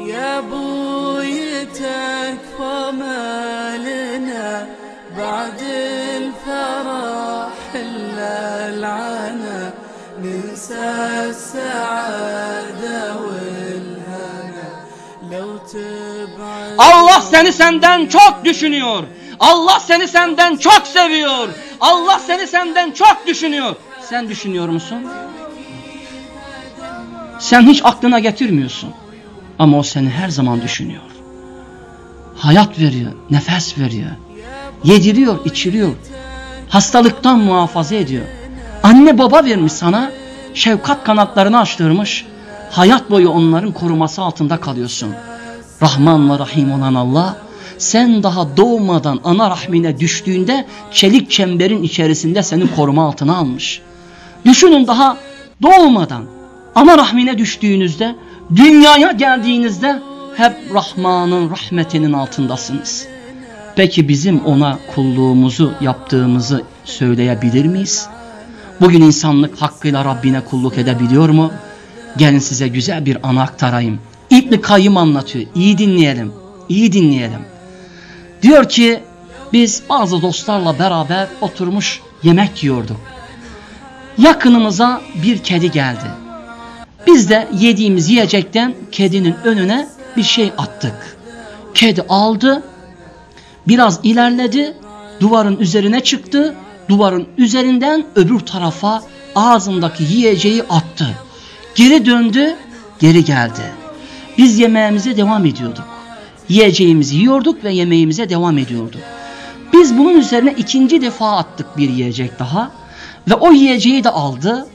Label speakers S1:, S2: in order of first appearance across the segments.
S1: يا بعد الفرح إلا العنا ننسى السعادة والهنا لو تبعد
S2: Allah seni senden çok düşünüyor. Allah seni senden çok seviyor. Allah seni senden çok düşünüyor. Sen düşünüyor musun? Sen hiç aklına getirmiyorsun. Ama o seni her zaman düşünüyor. Hayat veriyor, nefes veriyor. Yediriyor, içiriyor. Hastalıktan muhafaza ediyor. Anne baba vermiş sana, şefkat kanatlarını açtırmış. Hayat boyu onların koruması altında kalıyorsun. Rahman ve Rahim olan Allah, sen daha doğmadan ana rahmine düştüğünde çelik çemberin içerisinde seni koruma altına almış. Düşünün daha doğmadan ana rahmine düştüğünüzde, dünyaya geldiğinizde hep Rahman'ın rahmetinin altındasınız. Peki bizim ona kulluğumuzu yaptığımızı söyleyebilir miyiz? Bugün insanlık hakkıyla Rabbine kulluk edebiliyor mu? Gelin size güzel bir anı aktarayım. İbn Kayyım anlatıyor. İyi dinleyelim. İyi dinleyelim. Diyor ki biz bazı dostlarla beraber oturmuş yemek yiyorduk. Yakınımıza bir kedi geldi. Biz de yediğimiz yiyecekten kedinin önüne bir şey attık. Kedi aldı, biraz ilerledi, duvarın üzerine çıktı, duvarın üzerinden öbür tarafa ağzındaki yiyeceği attı. Geri döndü, geri geldi. Biz yemeğimize devam ediyorduk. Yiyeceğimizi yiyorduk ve yemeğimize devam ediyorduk. Biz bunun üzerine ikinci defa attık bir yiyecek daha ve o yiyeceği de aldı.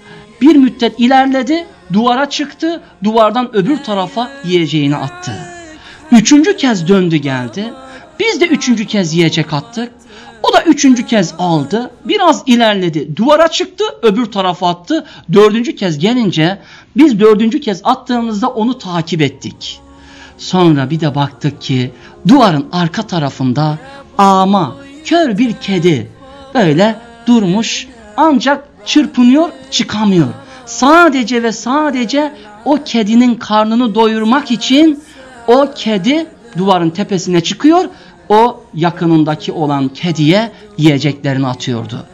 S2: Bir müddet ilerledi, duvara çıktı, duvardan öbür tarafa yiyeceğini attı. Üçüncü kez döndü geldi. Biz de üçüncü kez yiyecek attık. O da üçüncü kez aldı. Biraz ilerledi. Duvara çıktı. Öbür tarafa attı. Dördüncü kez gelince biz dördüncü kez attığımızda onu takip ettik. Sonra bir de baktık ki duvarın arka tarafında ama kör bir kedi böyle durmuş ancak çırpınıyor çıkamıyor. Sadece ve sadece o kedinin karnını doyurmak için o kedi duvarın tepesine çıkıyor o yakınındaki olan kediye yiyeceklerini atıyordu.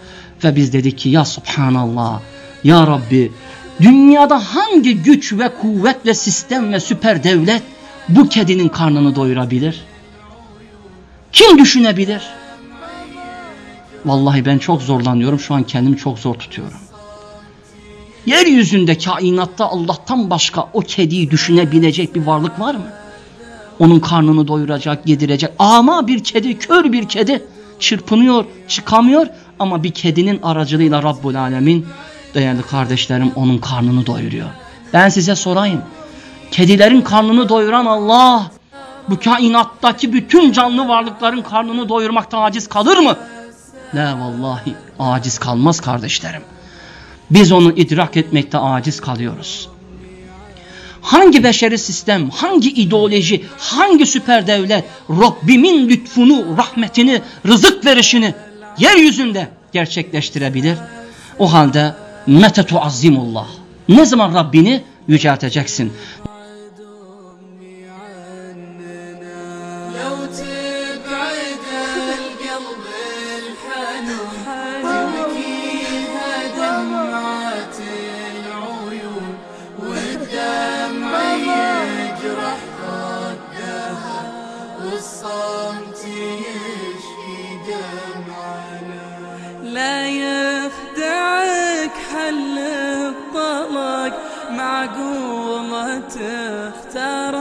S2: Ve biz dedik ki ya subhanallah ya Rabbi dünyada hangi güç ve kuvvet ve sistem ve süper devlet bu kedinin karnını doyurabilir? Kim düşünebilir? Vallahi ben çok zorlanıyorum şu an kendimi çok zor tutuyorum. Yeryüzünde kainatta Allah'tan başka o kediyi düşünebilecek bir varlık var mı? Onun karnını doyuracak, yedirecek. Ama bir kedi, kör bir kedi çırpınıyor, çıkamıyor ama bir kedinin aracılığıyla Rabbul Alemin değerli kardeşlerim onun karnını doyuruyor. Ben size sorayım. Kedilerin karnını doyuran Allah bu kainattaki bütün canlı varlıkların karnını doyurmakta aciz kalır mı? La vallahi aciz kalmaz kardeşlerim. Biz onu idrak etmekte aciz kalıyoruz. Hangi beşeri sistem, hangi ideoloji, hangi süper devlet Rabbimin lütfunu, rahmetini, rızık verişini yeryüzünde gerçekleştirebilir? O halde metetu azimullah. Ne zaman Rabbini yücelteceksin?
S1: للطلاق معقوله تختار